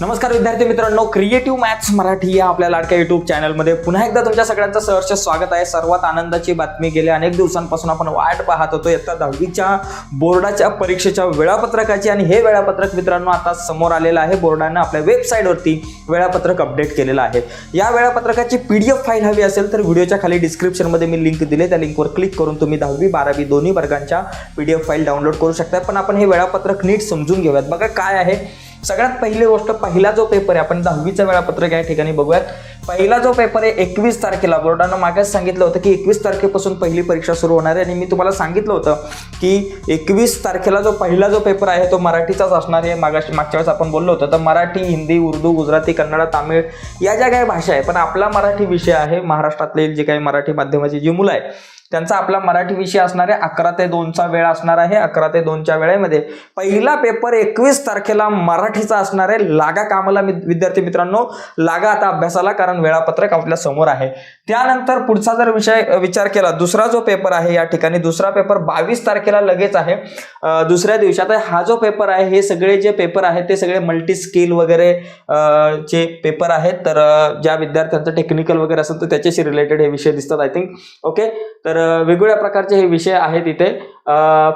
नमस्कार विद्यार्थी मित्रांनो क्रिएटिव्ह मॅथ्स मराठी या आपल्या लाडक्या युट्यूब चॅनलमध्ये पुन्हा एकदा तुमच्या सगळ्यांचं सहर्ष स्वागत आहे. सर्वात आनंदाची बातमी गेल्या अनेक दिवसांपासून आपण वाट पाहत होतो. इयत्ता दहावीच्या बोर्डाच्या परीक्षेच्या वेळापत्रकाची आणि हे वेळापत्रक मित्रांनो आता समोर आलेलं आहे. बोर्डानं आपल्या वेबसाईटवरती वेळापत्रक अपडेट केलेलं आहे. या वेळापत्रकाची पी डी एफ फाईल हवी असेल तर व्हिडिओच्या खाली डिस्क्रिप्शनमध्ये मी लिंक दिले. त्या लिंकवर क्लिक करून तुम्ही दहावी बारावी दोन्ही वर्गांच्या P D F file download करू शकता. पण आपण हे वेळापत्रक नीट समजून घेऊयात. बघा काय आहे. सगळ्यात पहिली गोष्ट पहिला जो पेपर आहे आपण दहावीचं वेळापत्रक या ठिकाणी बघूयात. पहिला जो पेपर आहे एकवीस तारखेला. बोर्डानं मागेच सांगितलं होतं की एकवीस तारखेपासून पहिली परीक्षा सुरू होणार आहे. आणि मी तुम्हाला सांगितलं होतं की एकवीस तारखेला जो पहिला जो पेपर आहे तो मराठीचाच असणार आहे. मागाशी मागच्या वेळेस आपण बोललो होतो तर मराठी हिंदी उर्दू गुजराती कन्नड तामिळ या ज्या काही भाषा आहे पण आपला मराठी विषय आहे महाराष्ट्रातले जे काही मराठी माध्यमाची जी मुलं आहे त्यांचा आपला मराठी विषय असणार आहे अकरा ते दोनचा वेळ असणार आहे. अकरा ते दोनच्या वेळेमध्ये पहिला पेपर एकवीस तारखेला मराठीचा असणार आहे. लागा कामाला विद्यार्थी मित्रांनो लागा आता अभ्यासाला कारण वेळापत्रक आपल्यासमोर आहे. त्यानंतर पुढचा जर विषय विचार केला दुसरा जो पेपर आहे या ठिकाणी दुसरा पेपर बावीस तारखेला लगेच आहे. दुसऱ्या दिवशी. आता हा जो पेपर आहे हे सगळे जे पेपर आहेत ते सगळे मल्टी स्किल वगैरे जे चे पेपर आहेत. तर ज्या विद्यार्थ्यांचं टेक्निकल वगैरे असेल तर त्याच्याशी रिलेटेड हे विषय दिसतात आय थिंक ओके तर तर वेगवेगळ्या प्रकारचे हे विषय आहेत इथे.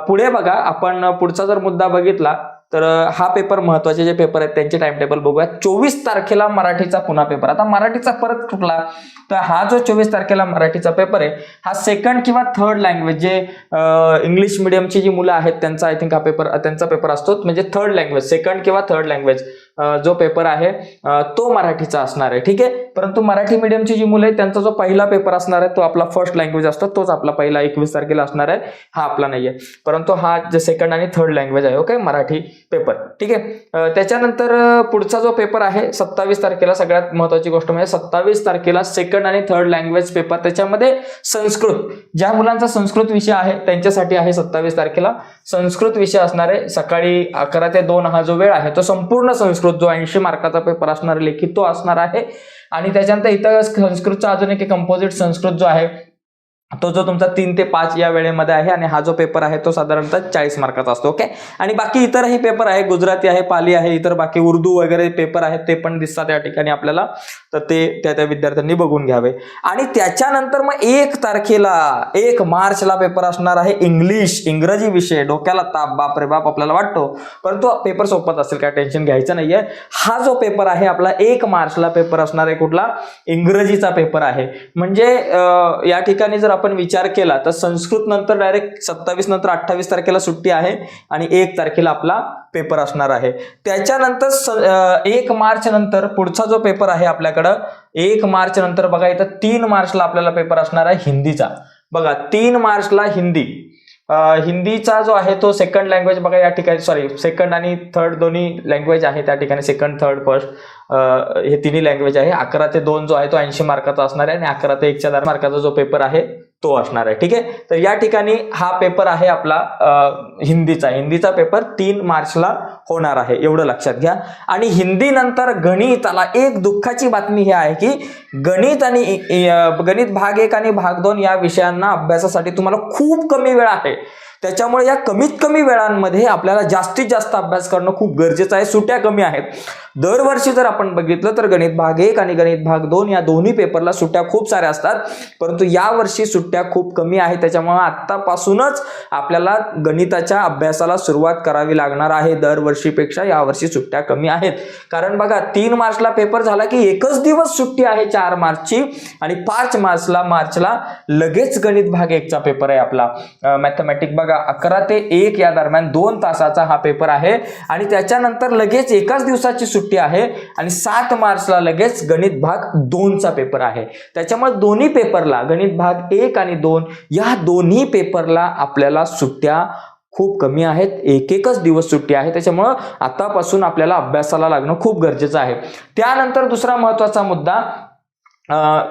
पुढे बघा आपण पुढचा जर मुद्दा बघितला तर हा पेपर महत्त्वाचे जे पेपर आहेत त्यांचे टाइम टेबल बघूया. चोवीस तारखेला मराठीचा पुन्हा पेपर. आता मराठीचा परत कुठला? तर हा जो चोवीस तारखेला मराठीचा पेपर आहे हा सेकंड किंवा थर्ड लँग्वेज जे इंग्लिश मिडियमची जी मुलं आहेत त्यांचा आय थिंक हा पेपर त्यांचा पेपर असतो म्हणजे थर्ड लँग्वेज सेकंड किंवा थर्ड लँग्वेज जो पेपर आहे तो मराठीचा असणार आहे ठीक आहे? परंतु मराठी मीडियमची जी मुलं आहेत त्यांचा जो पहिला पेपर असणार आहे तो आपला फर्स्ट लँग्वेज असतो तोच आपला पहिला एकवीस तारखेला असणार आहे हा आपला नाही आहे. परंतु हा जे सेकंड आणि थर्ड लँग्वेज आहे ओके मराठी पेपर ठीक आहे? त्याच्यानंतर पुढचा जो पेपर आहे सत्तावीस तारखेला सगळ्यात महत्वाची गोष्ट म्हणजे सत्तावीस तारखेला सेकंड आणि थर्ड लँग्वेज पेपर त्याच्यामध्ये संस्कृत ज्या मुलांचा संस्कृत विषय आहे त्यांच्यासाठी आहे सत्तावीस तारखेला संस्कृत विषय असणार आहे सकाळी अकरा ते दोन हा जो वेळ आहे तो संपूर्ण संस्कृत जो ऐंशी मार्काचा पेपर असणार आहे लेखित तो असणार आहे. आणि त्याच्यानंतर इथं संस्कृतचा अजून एक कंपोजिट संस्कृत जो आहे तो जो तुमचा तीन ते पाच या वेळेमध्ये आहे आणि हा जो पेपर आहे तो साधारणतः चाळीस मार्काचा असतो ओके आणि बाकी इतरही पेपर आहे गुजराती आहे पाली आहे इतर बाकी उर्दू वगैरे पेपर आहेत ते पण दिसतात या ठिकाणी आपल्याला. तर ते त्या त्या विद्यार्थ्यांनी बघून घ्यावे. आणि त्याच्यानंतर मग एक तारखेला एक मार्चला पेपर असणार आहे इंग्लिश इंग्रजी विषय. डोक्याला ताप बाप रे बाप आपल्याला वाटतो. परंतु पेपर सोपत असेल काय टेन्शन घ्यायचं नाहीये. हा जो पेपर आहे आपला एक मार्चला पेपर असणार आहे कुठला? इंग्रजीचा पेपर आहे. म्हणजे या ठिकाणी जर आपण विचार केला तर संस्कृत नंतर डायरेक्ट सत्तावीस नंतर अठ्ठावीस तारखेला सुट्टी आहे आणि एक तारखेला आपला पेपर असणार आहे. त्याच्यानंतर एक मार्च नंतर पुढचा जो पेपर आहे आपल्याकडं एक मार्च नंतर बघा इथं तीन मार्चला आपल्याला पेपर असणार आहे हिंदीचा. बघा तीन मार्चला हिंदी. हिंदीचा जो आहे तो सेकंड लँग्वेज बघा या ठिकाणी सॉरी सेकंड आणि थर्ड दोन्ही लँग्वेज आहे त्या ठिकाणी सेकंड थर्ड फर्स्ट हे तिन्ही लँग्वेज आहे. अकरा ते दोन जो आहे तो ऐंशी मार्काचा असणार आहे आणि अकरा ते एकच्या दर मार्काचा जो पेपर आहे तो असणार आहे. ठीक आहे? तर या ठिकाणी हा पेपर आहे आपला हिंदीचा. हिंदीचा पेपर तीन मार्चला होणार आहे एवढं लक्षात घ्या. आणि हिंदी नंतर गणिताला एक दुःखाची बातमी ही आहे की गणित आणि गणित भाग एक आणि भाग दोन या विषयांना अभ्यासासाठी तुम्हाला खूप कमी वेळ आहे. त्याच्यामुळे या कमीत कमी वेळांमध्ये आपल्याला जास्तीत जास्त अभ्यास करणं खूप गरजेचं आहे. सुट्या कमी आहेत. दरवर्षी जर आपण बघितलं तर गणित भाग एक आणि गणित भाग दोन या दोन्ही पेपरला सुट्ट्या खूप साऱ्या असतात. परंतु यावर्षी सुट्ट्या खूप कमी आहेत. त्याच्यामुळे आत्तापासूनच आपल्याला गणिताच्या अभ्यासाला सुरुवात करावी लागणार आहे दरवर्षी. दरवर्षीपेक्षा यावर्षी सुट्ट्या कमी आहेत. कारण बघा तीन मार्चला पेपर झाला की एकच दिवस सुट्टी आहे चार मार्चची आणि पाच मार्चला मार्चला लगेच गणित भाग एकचा पेपर आहे आपला. मॅथमॅटिक बघा अकरा ते एक या दरम्यान दोन तासाचा हा पेपर आहे आणि त्याच्यानंतर लगेच एकाच दिवसाची सुट्टी आहे आणि सात मार्चला लगेच गणित भाग दोनचा पेपर आहे. त्याच्यामुळे दोन्ही पेपरला गणित भाग एक आणि दोन या दोन्ही पेपरला आपल्याला सुट्ट्या खूप कमी आहेत. एक एकच दिवस सुट्टी आहे. त्याच्यामुळं आतापासून आपल्याला अभ्यासाला लागणं खूप गरजेचं आहे. त्यानंतर दुसरा महत्त्वाचा मुद्दा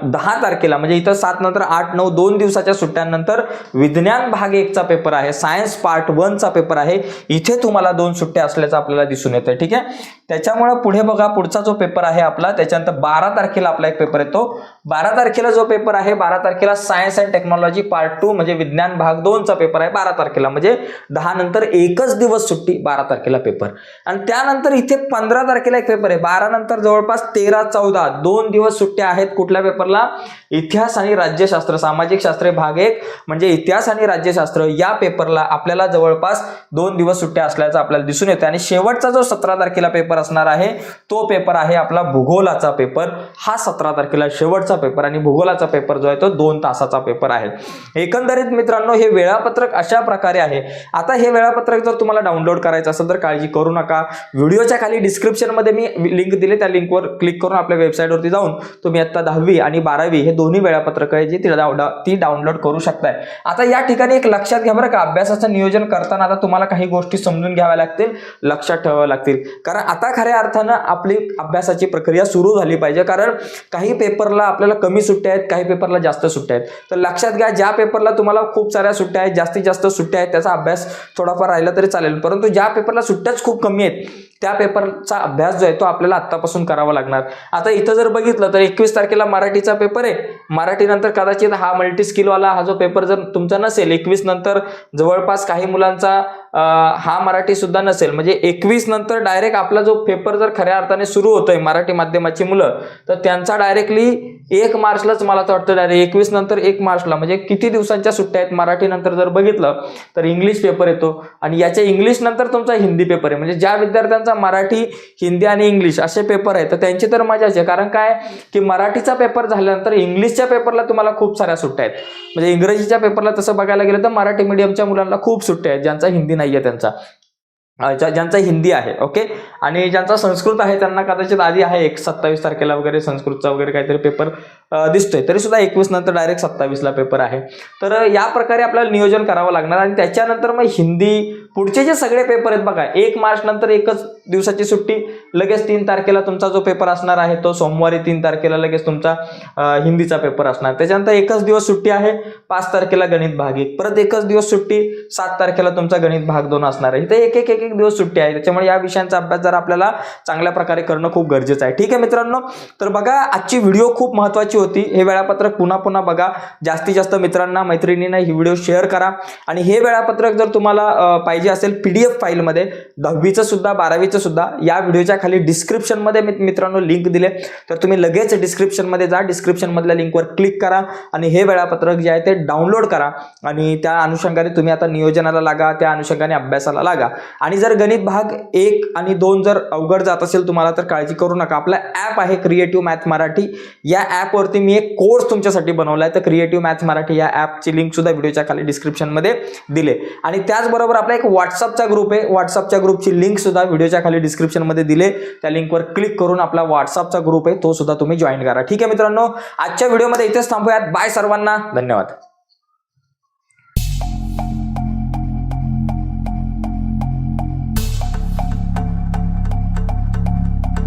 दहा तारखेला म्हणजे इथं सात नंतर आठ नऊ दोन दिवसाच्या सुट्ट्यांनंतर विज्ञान भाग एकचा पेपर आहे. सायन्स पार्ट वनचा पेपर आहे. इथे तुम्हाला दोन सुट्ट्या असल्याचं आपल्याला दिसून येतं ठीक आहे? त्याच्यामुळे पुढे बघा पुढचा जो पेपर आहे आपला त्याच्यानंतर बारा तारखेला आपला एक पेपर येतो. बारा तारखेला जो पेपर आहे बारा तारखेला science and technology part two म्हणजे विज्ञान भाग दोनचा पेपर आहे बारा तारखेला. म्हणजे दहा नंतर एकच दिवस सुट्टी बारा तारखेला पेपर आणि त्यानंतर इथे पंधरा तारखेला एक पेपर आहे. बारा नंतर जवळपास तेरा चौदा दोन दिवस सुट्ट्या आहेत कुठल्या पेपरला इतिहास आणि राज्यशास्त्र सामाजिक शास्त्र भाग एक म्हणजे इतिहास आणि राज्यशास्त्र या पेपरला आपल्याला जवळपास दोन दिवस सुट्ट्या असल्याचं आपल्याला दिसून येतं आणि शेवटचा जो सतरा तारखेला पेपर असणार आहे. तो पेपर आहे आपला भूगोलाचा पेपर. हा सतरा तारखेला शेवटचा पेपर आणि भूगोलाचा पेपर जो आहे तो दोन तासाचा पेपर आहे. एकंदरीत मित्रांनो हे वेळापत्रक अशा प्रकारे आहे. आता हे वेळापत्रक जर तुम्हाला डाउनलोड करायचं असेल तर काळजी करू नका. व्हिडिओच्या खाली डिस्क्रिप्शनमध्ये मी लिंक दिले त्या लिंकवर क्लिक करून आपल्या वेबसाईटवरती जाऊन तुम्ही आता दहावी आणि बारावी हे दोन्ही वेळापत्रक आहे जी ती ती डाउनलोड करू शकताय. आता या ठिकाणी एक लक्षात घ्या बरं का अभ्यासाचं नियोजन करताना आता तुम्हाला काही गोष्टी समजून घ्याव्या लागतील. लक्षात ठेवाव्या लागतील. कारण आता खऱ्या अर्थानं आपली अभ्यासाची प्रक्रिया सुरू झाली पाहिजे. कारण काही पेपरला आपल्याला कमी सुट्ट्या आहेत काही पेपरला जास्त सुट्ट्या आहेत. तर लक्षात घ्या ज्या पेपरला तुम्हाला खूप साऱ्या सुट्ट्या आहेत जास्तीत जास्त सुट्ट्या आहेत त्याचा अभ्यास थोडाफार राहिला तरी चालेल. परंतु ज्या पेपरला सुट्ट्याच खूप कमी आहेत त्या पेपरचा अभ्यास जो आहे तो आपल्याला आत्तापासून करावा लागणार. आता इथं जर बघितलं तर एकवीस तारखेला मराठीचा पेपर आहे. मराठीनंतर कदाचित हा मल्टी स्किलवाला हा जो पेपर जर तुमचा नसेल एकवीस नंतर जवळपास काही मुलांचा हा मराठी सुद्धा नसेल. म्हणजे एकवीस नंतर डायरेक्ट आपला जो पेपर जर खऱ्या अर्थाने सुरू होतोय मराठी माध्यमाची मुलं तर त्यांचा डायरेक्टली एक मार्चलाच मला तर वाटतं डायरेक्ट एकवीस नंतर एक मार्चला म्हणजे किती दिवसांच्या सुट्ट्या आहेत? मराठी नंतर जर बघितलं तर इंग्लिश पेपर येतो. आणि याच्या इंग्लिश नंतर तुमचा हिंदी पेपर आहे. म्हणजे ज्या विद्यार्थ्यांचा मराठी हिंदी आणि इंग्लिश असे पेपर आहेत तर त्यांची तर मजाच आहे. कारण काय? की मराठीचा पेपर झाल्यानंतर इंग्लिशच्या पेपरला तुम्हाला खूप साऱ्या सुट्ट्या आहेत. म्हणजे इंग्रजीच्या पेपरला तसं बघायला गेलं तर मराठी मीडियमच्या मुलांना खूप सुट्ट्या आहेत ज्यांचा हिंदी नाहीये त्यांचा. ज्यांचा हिंदी आहे ओके आणि ज्यांचा संस्कृत आहे त्यांना कदाचित आधी आहे एक सत्तावीस तारखेला वगैरे संस्कृतचा वगैरे काहीतरी पेपर दिसतोय. तरी सुद्धा एकवीस नंतर डायरेक्ट सत्तावीसला पेपर आहे. तर या प्रकारे आपल्याला नियोजन करावं लागणार आणि त्याच्यानंतर मग हिंदी पुढचे जे सगळे पेपर आहेत बघा एक मार्च नंतर एकच दिवसाची सुट्टी लगेच तीन तारखेला तुमचा जो पेपर असणार आहे तो सोमवारी तीन तारखेला लगेच तुमचा हिंदीचा पेपर असणार. त्याच्यानंतर एकच दिवस सुट्टी आहे पाच तारखेला गणित भाग एक. परत एकच दिवस सुट्टी सात तारखेला तुमचा गणित भाग दोन असणार आहे. इथे एक एक एक एक दिवस सुट्टी आहे. त्याच्यामुळे या विषयांचा अभ्यास जर आपल्याला चांगल्या प्रकारे करणं खूप गरजेचं आहे. ठीक आहे मित्रांनो तर बघा आजची व्हिडिओ खूप महत्त्वाची होती. हे वेळापत्रक पुन्हा पुन्हा बघा. जास्तीत जास्त मित्रांना मैत्रिणींना ही व्हिडिओ शेअर करा. आणि हे वेळापत्रक जर तुम्हाला पाहिजे पाहिजे असेल पी डी एफ फाईलमध्ये दहावीचं सुद्धा बारावीचं सुद्धा या व्हिडिओच्या खाली डिस्क्रिप्शनमध्ये मी मित्रांनो लिंक दिले. तर तुम्ही लगेच डिस्क्रिप्शनमध्ये जा डिस्क्रिप्शनमधल्या लिंकवर क्लिक करा आणि हे वेळापत्रक जे आहे ते डाउनलोड करा आणि त्या अनुषंगाने तुम्ही आता नियोजनाला लागा त्या अनुषंगाने अभ्यासाला लागा. आणि जर गणित भाग एक आणि दोन जर अवघड जात असेल तुम्हाला तर काळजी करू नका. आपला ॲप आहे क्रिएटिव्ह मॅथ मराठी या ॲपवरती मी एक कोर्स तुमच्यासाठी बनवला आहे तर क्रिएटिव्ह मॅथ मराठी या ॲपची लिंकसुद्धा व्हिडिओच्या खाली डिस्क्रिप्शनमध्ये दिले. आणि त्याचबरोबर आपला एक व्हॉट्सअपचा ग्रुप आहे. व्हॉट्सअपच्या ग्रुपची लिंक सुद्धा व्हिडिओच्या खाली डिस्क्रिप्शनमध्ये दिले. त्या लिंकवर क्लिक करून आपला व्हॉट्सअपचा ग्रुप आहे तो सुद्धा तुम्ही जॉईन करा. ठीक आहे मित्रांनो आजच्या व्हिडिओमध्ये इथेच थांबूयात. बाय सर्वांना. धन्यवाद.